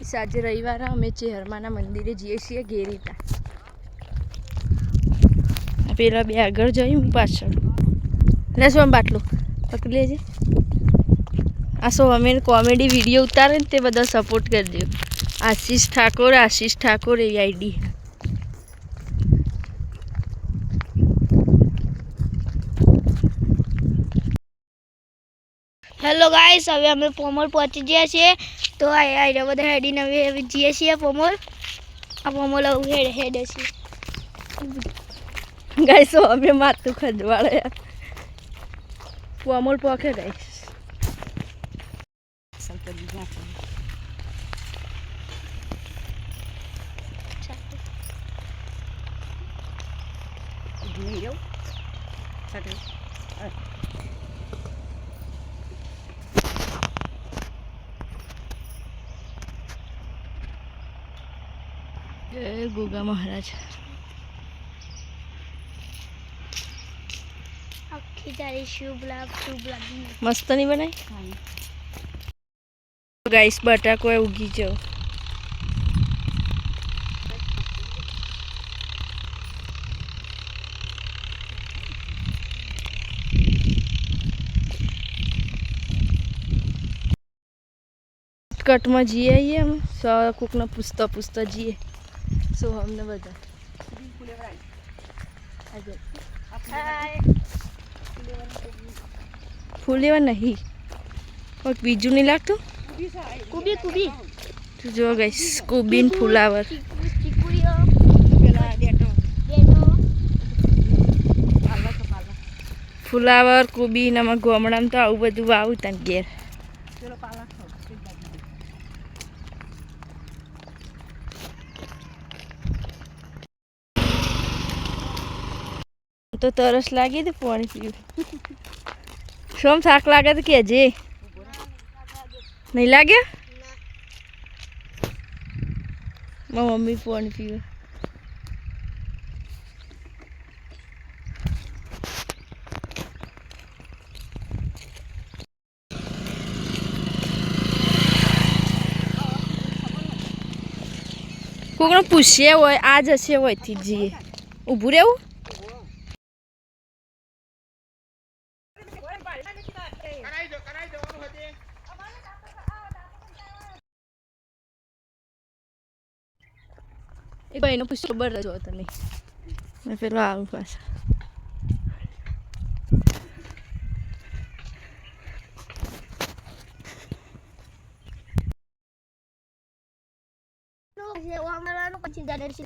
આજે રવિવારે અમે ચેહરમાના મંદિરે જઈએ છીએ ઘેરીતા પેલા બે આગળ જઈ, હું પાછળ. લે શું બાટલું. પકડી લેજે. આ સો અમે કોમેડી વીડિયો ઉતારે ને તે બધા સપોર્ટ કરજો. આશીષ ઠાકોર આશીષ ઠાકોર એવી આઈડી હેલો ગાઈસ હવે અમે પોમોર પહોંચી ગયા છીએ તો આ આ બધા હેડીને હવે હવે જઈએ છીએ પોમોર આ પોમોર હવે હેડ હેડ છે ગાઈસ સો અમે માથું ખજવાળે અમૂલ પોકે ગાઈસ જય ગોગા મહારાજ આખી તારી શુભ લાભ શુભ લાભ મસ્ત નહીં બનાવી ગાઈસ બટાકો એ ઉગી જાવ કટમાં જઈએ આવીએ અમે સો કોકને પૂછતા પૂછતા જઈએ સો અમને બધા? ફૂલ લેવા નહીં. કોઈક બીજું નહીં લાગતું? કુબી કુબી જો ગઈશ કોબીન ફુલાવર. ચીકુડીઓ ડેડો ફુલાવર કુબી ને અમારા ગોમડામાં તો આવું બધું વાવું તને ઘેર. તો તરસ લાગી હતી પાણી પીવું સોમ શાક લાગે તો કહેજે નહીં લાગ્યો મારી મમ્મી પાણી પીવે કોકને પૂછીએ હોય આ જશે હોયથી જઈએ ઊભું રહેવું એ ભાઈનો પૂછ્યો ખબર જ હોત નહીં મેં પેલો આવું પાછા અમારાનું પછી દાદર છે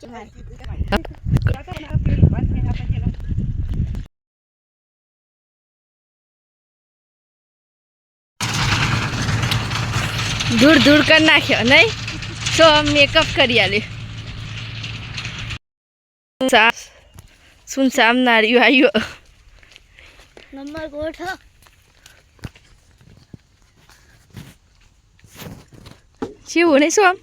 દૂર દૂર કરી નાખ્યો નહીં સો મેકઅપ કરી આલ્યો સા સુન સામ નાર્યું આવ્યો નંબર ગોઠ. શિવું નહીં શું આમ?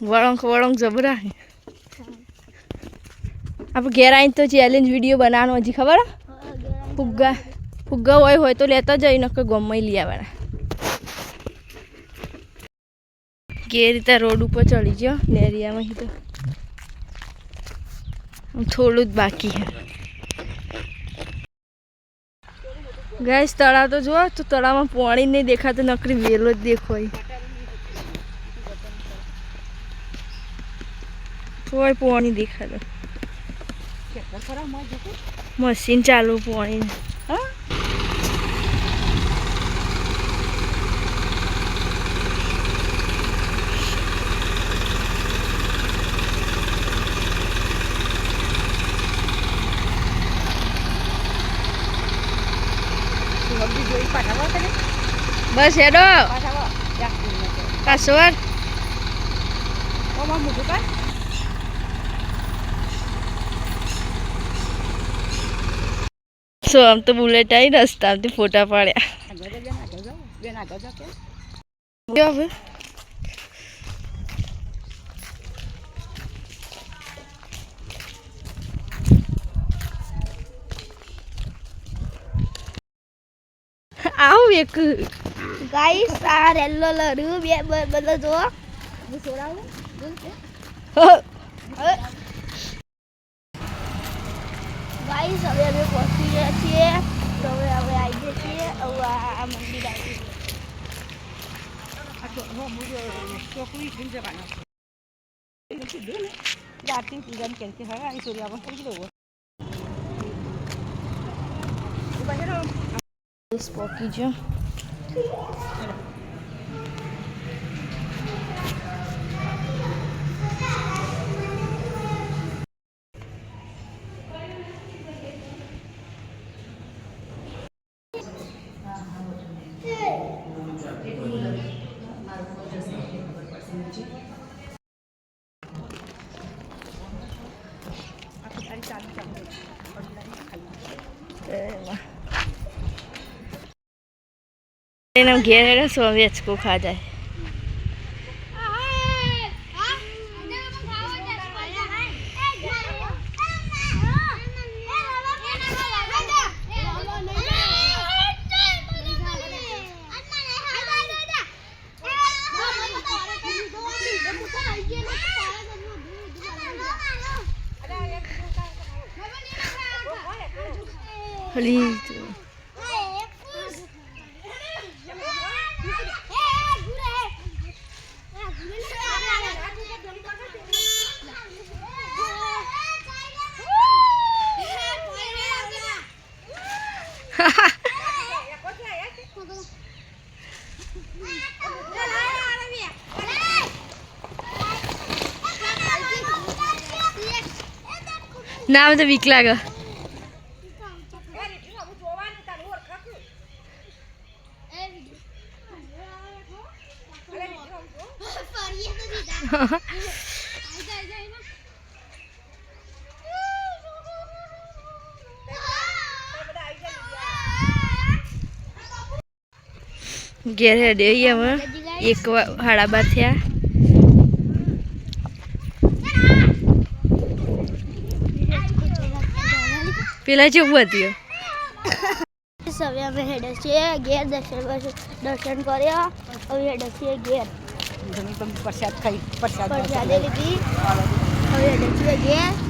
વળંક વળંક જબરા આપણે ઘેર આવીને તો ચેલેન્જ વીડિયો બનાવવાનો હજી ખબર ફુગ્ગા ફુગ્ગા હોય હોય તો લેતા જઈ નકર ગમે લઈ આવવાના. કે રીતે રોડ ઉપર ચડી ગયો નેરિયામાં તો થોડું જ બાકી છે. ગેસ તળાવ તો જુઓ તો તળાવમાં પાણી નહીં દેખાતું નકરી વેલો જ દેખાય. કોઈ પાણી દેખાતું. મશીન ચાલુ પાણી. બસ હેડો. કાસવર સો આમ તો બુલેટ આવી રસ્તામાંથી ફોટા પાડ્યા. હવે. આવું એક cái xa để lơ lơ đứa bé bên bên lên xuống đi xuống đâu gái sợ bé bé của chia chia rồi về về ai chia chia à mình đi đại Dạ, tiếng chị dân chẳng chỉ phải ăn sủi đào vẫn không đủ. Đi vào hết không? Spocky chưa? 对嘛。એનો ઘેર હેડે સો વેચકો ખા જાય હલી ના તો બીક લાગે. ઘેર હેડે હવે એક હાડાબા થયા. પેલા જેવું હતું. હવે અમે હેડે છીએ ઘેર દર્શન દર્શન કર્યા હવે હેડે છીએ ઘેર. પ્રસાદ ખાઈ પ્રસાદ પ્રસાદે લીધી. હવે હેડે છીએ ઘેર.